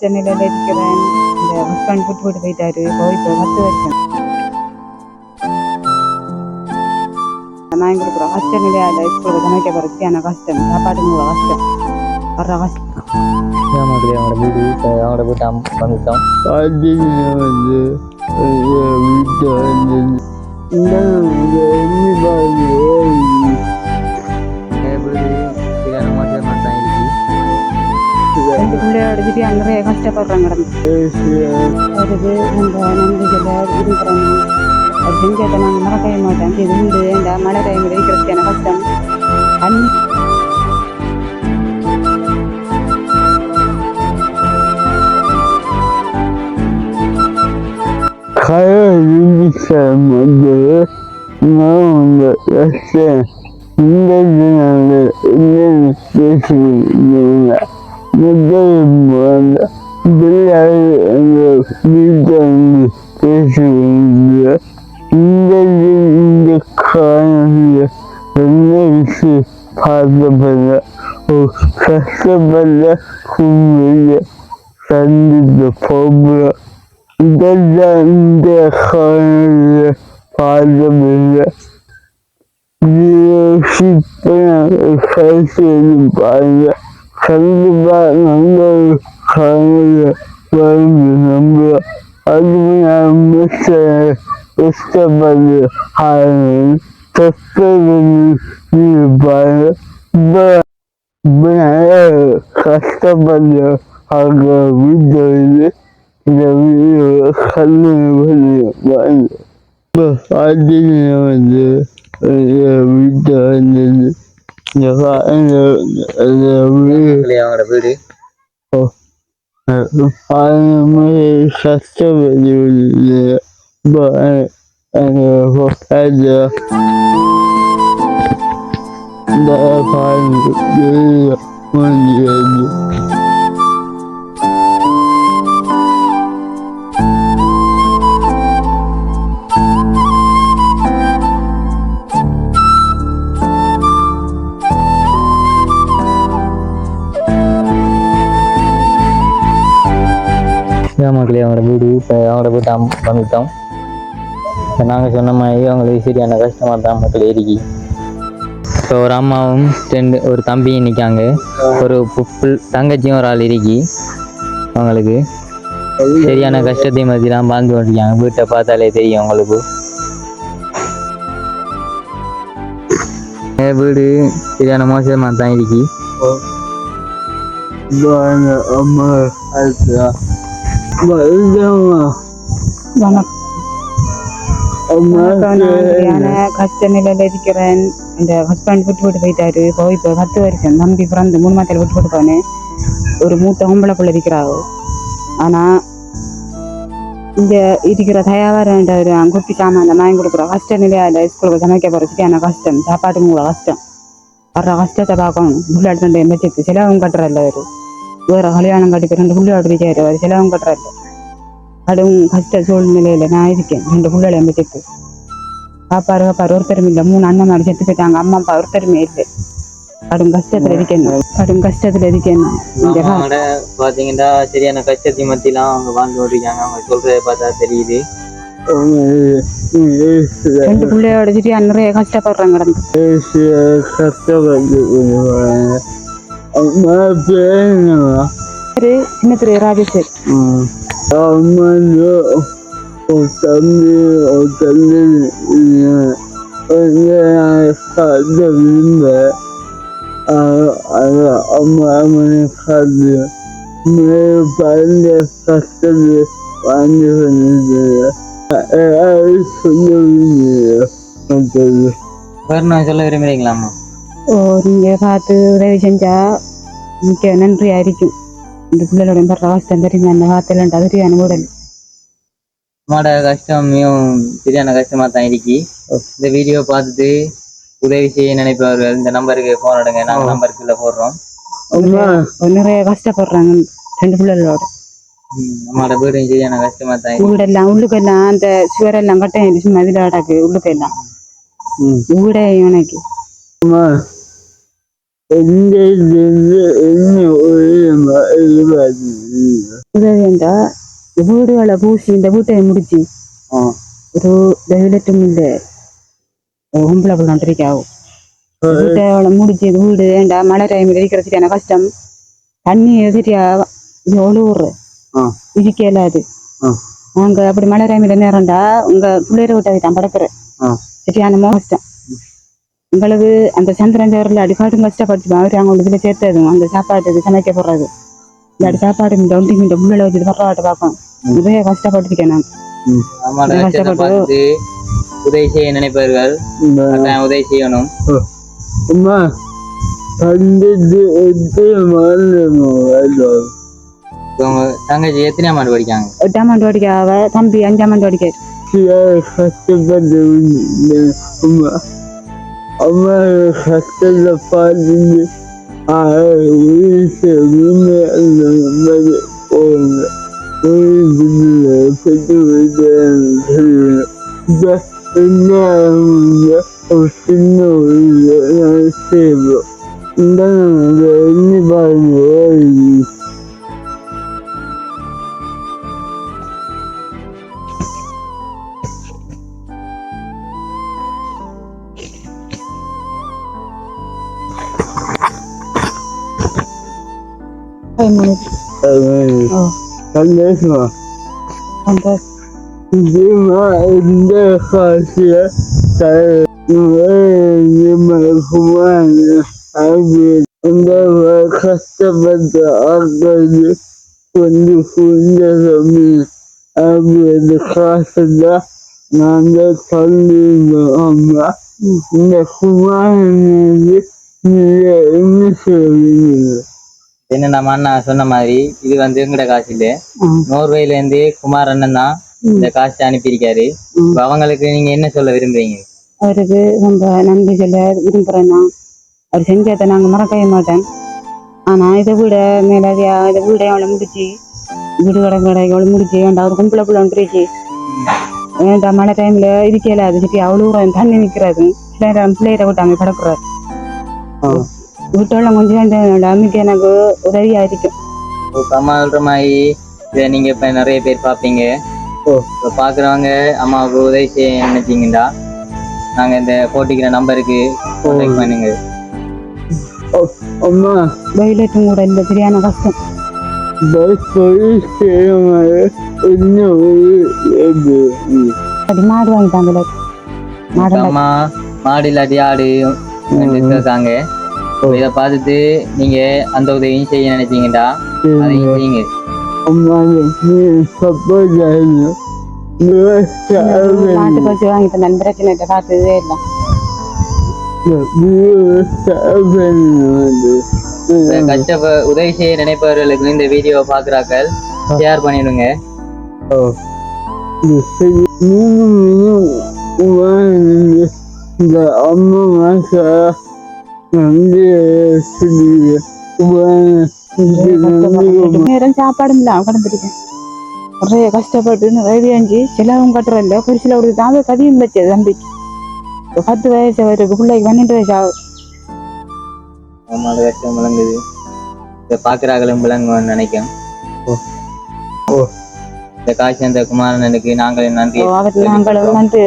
சென்னையில் இருக்கிறேன். இந்த ஹஸ்பண்ட் விட்டு விட்டு போயிட்டாரு. போய் இப்போ பத்து வருஷம். நான் எங்களுக்கு கஷ்டம் இல்லையா ஸ்கூலுக்கு சமைக்க போகிறதுக்கு எனக்கு கஷ்டம். சாப்பாடு கூட கஷ்டம். வர்ற கஷ்டம். மக்களே அவங்களோட வீடு இப்போ அவங்களோட வீட்டு வந்துட்டோம். வந்து வீட்டை வந்து ரெண்டு பிள்ளையோட வச்சுட்டு அங்கே நிறைய கஷ்டப்படுறாங்க கிடந்து அதுக்கு நம்ம நம்பிக்கையில் இருக்கிறோம் அது செஞ்சதை நாங்கள் மறக்கவே மாட்டேன் இது உண்டு இந்த மழை டைமில் இருக்கிறதுக்கான கஷ்டம் அன் வந்து நான் உங்க mutluyum bu anda. Billahi bir tane yaşıyorum İnde yerinde kaynıyor. Ne işi fazla bana. O saçta bana kumluyor. Sende de pomra. İnde kaynıyor. Fazla bana. Bir şey bana. Saçlarım bana. ஒரு காலையில் வந்து நம்ப அது மிச்ச இஷ்டப்பட்டு ஆளுநர் கஷ்டப்பட்டு பாருங்க கஷ்டப்பட்டு அவங்க வீட்டு இந்த வீடு கண்ணு பண்ணி பாருங்க இப்போ பார்த்தீங்கன்னா வந்து வீட்டை வந்தது இந்த அந்த வீடு மக்களே அவங்களோட வீடு பாருங்க கஷ்டப்பட்டு அந்த மக்களே அவங்களோட வீடு இப்போ அவங்களோட போய் அம் வந்துட்டோம். இப்போ நாங்கள் சொன்ன மாதிரி அவங்களுக்கு சரியான கஷ்டமாக தான் மக்கள் ஏறிக்கி. இப்போ ஒரு அம்மாவும் ரெண்டு ஒரு தம்பியும் நிற்காங்க ஒரு புல் தங்கச்சியும் ஒரு ஆள் இருக்கி அவங்களுக்கு. சரியான கஷ்டத்தை தான் வாழ்ந்து கொண்டிருக்காங்க. வீட்டை பார்த்தாலே தெரியும் அவங்களுக்கு. என் வீடு சரியான மோசமாக தான் இருக்கி. அம்மா கஷ்ட நிலையில இருக்கிறேன். இந்த ஹஸ்பண்ட் விட்டு விட்டு போயிட்டாரு. போய் இப்போ பத்து வருஷம் தம்பி பிறந்து மூணு மாதத்தில் விட்டு விட்டு போனேன். ஒரு மூத்த பொம்பளை பிள்ளை இருக்கிறாவோ. ஆனா இங்க இருக்கிற தயாவாரன்ற ஒரு குட்டி சாமான் வாங்கி கொடுக்குற கஷ்ட நிலையால ஸ்கூலுக்கு சமைக்க போறதுக்கு எனக்கு கஷ்டம். சாப்பாட்டுக்கு கூட கஷ்டம். வர்ற கஷ்டத்தை பார்க்கணும். புள்ளாட்டு ரெண்டு எம்பச்சத்து சிலவும் கட்டுறல்ல ஒரு வேற கல்யாணம் கட்டி ரெண்டு புள்ளாட்டு இருக்காரு அவர் சிலவும் கட்டுறல்ல அதுவும் கஷ்ட சூழ்நிலையில நான் இருக்கேன். ரெண்டு புள்ளைகளை எம்பச்சத்து பாப்பாரு பாப்பாரு ஒருத்தரும் இல்லை. மூணு அண்ணன் மாடி செத்து போயிட்டாங்க. அம்மா அப்பா ஒருத்தருமே இல்லை. கடும் கஷ்டத்துல இருக்கேன் கடும் கஷ்டத்துல இருக்கேன் பாத்தீங்கன்னா சரியான கஷ்டத்தை மத்தியெல்லாம் அவங்க வாழ்ந்து கொண்டிருக்காங்க. அவங்க சொல்றதை பார்த்தா தெரியுது. ரெண்டு பிள்ளையோட சரியா நிறைய கஷ்டப்படுறாங்க. கடந்து கஷ்டப்பட்டு பாருங்க அம்மா பேருங்கம்மா பேரு சின்ன திரு ராஜேஷ் அம்மா ஒரு தம்பி ஒரு தம்பி காத்த விரும்ப அம்மா மணி காத்து மேலும் பறந்த கஷ்டத்தை வாழ்ந்து கொண்டிருக்கிறது சொல்ல வேற நான் சொல்ல விரும்புறீங்களாம்மா ஓ நீங்க பார்த்து உதவி செஞ்சா மிக்க நன்றியா இருக்கும் இந்த பிள்ளைகளோட படுற கஷ்டம் தெரியுமா? அந்த வார்த்தையில சரியான உடல். அம்மாட கஷ்டமையும் சரியான கஷ்டமா தான் இருக்கு. இந்த வீடியோ பார்த்துட்டு உதவி செய்ய நினைப்பவர்கள் இந்த நம்பருக்கு போன் எடுங்க. நாங்க நம்பருக்குள்ள போடுறோம். நிறைய கஷ்டப்படுறாங்க ரெண்டு பிள்ளைகளோட. அம்மாட வீடும் சரியான கஷ்டமா தான் வீடெல்லாம் உள்ளுக்கெல்லாம் அந்த சுவரெல்லாம் கட்டையும் சும்மா இதில் அடக்கு உள்ளுக்கெல்லாம். ம். வீடே எனக்கு இந்த வீடுகளை பூசி இந்த வீட்டை முடிச்சு ஒரு டெய்லட்டும் இல்லை கும்பல பிள்ளாண்டிருக்காவும் வீட்டை முடிச்சு வீடு ஏண்டா மழை டைமில் இருக்கிற சரியான கஷ்டம் தண்ணி இது ஒழுவுற ஆ இருக்க இயலாது ஆ நாங்க அப்படி மழை டைமில் நேரம்டா உங்க பிள்ளைய விட்டாது தான் படப்புற சரியான மோசம் உங்களுக்கு அந்த சந்திரன் சவரில் அடிக்காட்டும் கஷ்டப்பட்டு அவர் அவங்க இதில் சேர்த்ததும் அந்த சாப்பாட்டுக்கு சமைக்க போடுறது இந்த சாப்பாடு இந்த ஒண்டி இந்த புள்ளில் வச்சுட்டு பரவாட்ட பார்ப்போம். நிறைய கஷ்டப்பட்டுருக்கேன் நான். கஷ்டப்பட்டு- உதவி செய்ய நினைப்பவர்கள் உதவி செய்யணும். அம்மா தங்கச்சி எத்தனையாம் ஆண்டு படிக்காங்க எட்டாம் ஆண்டு படிக்க அவ தம்பி அஞ்சாம் ஆண்டு படிக்காரு கஷ்டப்பட்டு அம்மா அம்மா கஷ்டத்தை பார்த்துட்டு வீட்டு உண்மை போங்க பெற்று விட்டு என்ன ஒரு சின்ன ஒரு ஓ சந்தோஷமா அந்த நிச்சயமா இந்த காசிய இந்த கஷ்டப்பட்ட ஆக்கள் கொண்டு புரிஞ்சு அப்படி காசுதான் நாங்கள் சொல்லியிருந்தோம் அம்மா இந்த குமாரன் நீங்க என்ன சொல்றீங்க என்ன நம்ம அண்ணா சொன்ன மாதிரி இது வந்து எங்கட காசு இல்ல. நோர்வேல இருந்து குமார் அண்ணன் தான் இந்த காசு அனுப்பியிருக்காரு. அவங்களுக்கு நீங்க என்ன சொல்ல விரும்புறீங்க? அவருக்கு ரொம்ப நன்றி சொல்ல விரும்புகிறேன் நான் அவர் செஞ்சதை நாங்கள் மறக்கவே மாட்டேன் ஆனால் இதை விட மேலதியா இதை விட அவளை முடிச்சு வீடு கடை கடை அவளை முடிச்சு வேண்டாம் அவர் கும்பல புள்ள வந்துருச்சு வேண்டாம் மழை டைமில் இருக்கல அது சரி அவ்வளோ தண்ணி நிற்கிறாரு பிள்ளையிட விட்டாங்க கிடக்குறாரு. விட்டோட கொஞ்சம் வேண்டாம் அம்மிக்கு எனக்கு உதவியாக இருக்கும் அம்மா சொல்ற மாதிரி இதை நீங்க இப்ப நிறைய பேர் பாப்பீங்க ஓ. இப்ப பாக்குறவங்க அம்மாவுக்கு உதவி செய்ய நினைச்சீங்கடா நாங்க இந்த போட்டிக்கிற நம்பருக்கு கான்டாக்ட் பண்ணுங்க. அம்மா. வெயிலட்டும் கூட இல்லை சரியான கஷ்டம். மாடு வாங்கிட்டாங்களே. மாடு இல்லாட்டி ஆடு இருக்காங்க இதை பார்த்துட்டு நீங்க அந்த உதவியும் செய்ய நினைச்சீங்கடா அதையும் செய்யுங்க. மாட்டு பசு வாங்கிட்டு பார்த்ததே இல்லை இந்த கஷ்டப்ப உதவி செய்ய நினைப்பவர்களுக்கு இந்த வீடியோவை பாக்குறாக்கள் ஷேர் பண்ணிடுங்க. இந்த அம்மா மாசா நேரம் சாப்பாடும் இல்லை கடந்திருக்கேன் நிறைய கஷ்டப்பட்டு நிறைய அஞ்சு சிலவும் கட்டுறதில்ல ஒரு சில ஒரு தான் கதையும் வச்சது தம்பிக்கு இப்ப பத்து வயசு அவருக்கு பிள்ளைக்கு பன்னெண்டு வயசு ஆகுது அவங்களோட கஷ்டம் விளங்குது இதை பாக்குறாங்களும் விளங்குவோம்னு நினைக்கும் ஓ. இந்த காட்சி அந்த குமாரனுக்கு நாங்கள் நன்றி நாங்களும் நன்றி.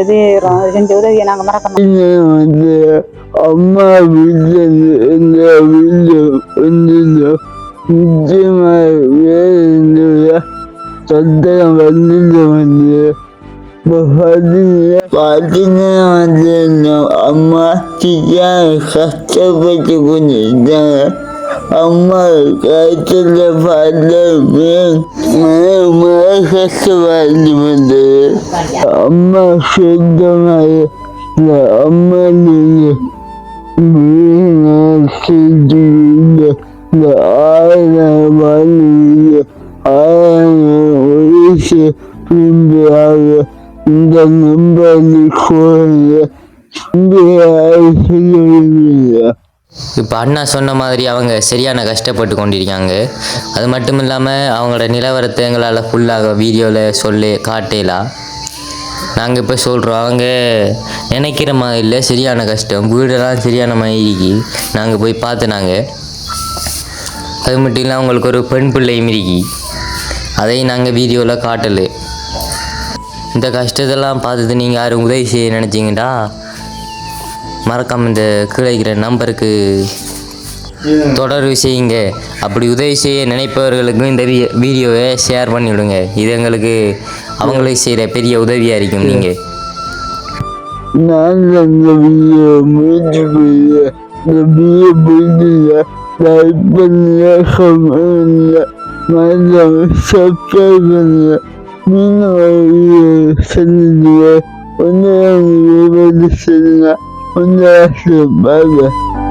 செஞ்ச உதவியை நாங்கள் மறக்க வந்து அம்மா சத்தம் வந்து வந்து பார்த்தீங்கன்னா அம்மா கஷ்டப்பட்டு அம்மா கஷ்டத்தை பார்த்து மன கஷ்டப்பட்டு வந்தது அம்மா சொந்த மாதிரி இந்த அம்மா நீங்க வீணாக செஞ்சுருந்த இப்போ அண்ணா சொன்ன மாதிரி அவங்க சரியான கஷ்டப்பட்டு கொண்டிருக்காங்க. அது மட்டும் இல்லாமல் அவங்களோட நிலவரத்தை எங்களால் ஃபுல்லாக வீடியோவில் சொல்லி காட்டலாம் நாங்கள் இப்போ சொல்கிறோம் அவங்க நினைக்கிற மாதிரி இல்லை சரியான கஷ்டம். வீடெல்லாம் சரியான மாதிரி இருக்கு. நாங்கள் போய் பார்த்து நாங்கள் அது மட்டும் இல்லை அவங்களுக்கு ஒரு பெண் பிள்ளையும் இருக்கி. அதையும் நாங்கள் வீடியோவில் காட்டலை. இந்த கஷ்டத்தெல்லாம் பார்த்துட்டு நீங்கள் யாரும் உதவி செய்ய நினச்சிங்கடா? மறக்காம இந்த கீழே இருக்கிற நம்பருக்கு தொடர்பு செய்யுங்க. அப்படி உதவி செய்ய நினைப்பவர்களுக்கும் இந்த வீடியோவை ஷேர் பண்ணி விடுங்க இது எங்களுக்கு அவங்களுக்கு செய்கிற பெரிய உதவியாக இருக்கும் நீங்கள் நான் அந்த வீடியோ முடிஞ்சு போய் இந்த வீடியோ பிடிச்சிங்க லைக் பண்ணுங்க கமெண்ட் மறக்காம சப்ஸ்கிரைப் பண்ணுங்க. மீண்டும் ஒரு வீடியோ சந்திங்க ஒன்று வந்து சொல்லுங்க ஒன்று பாய்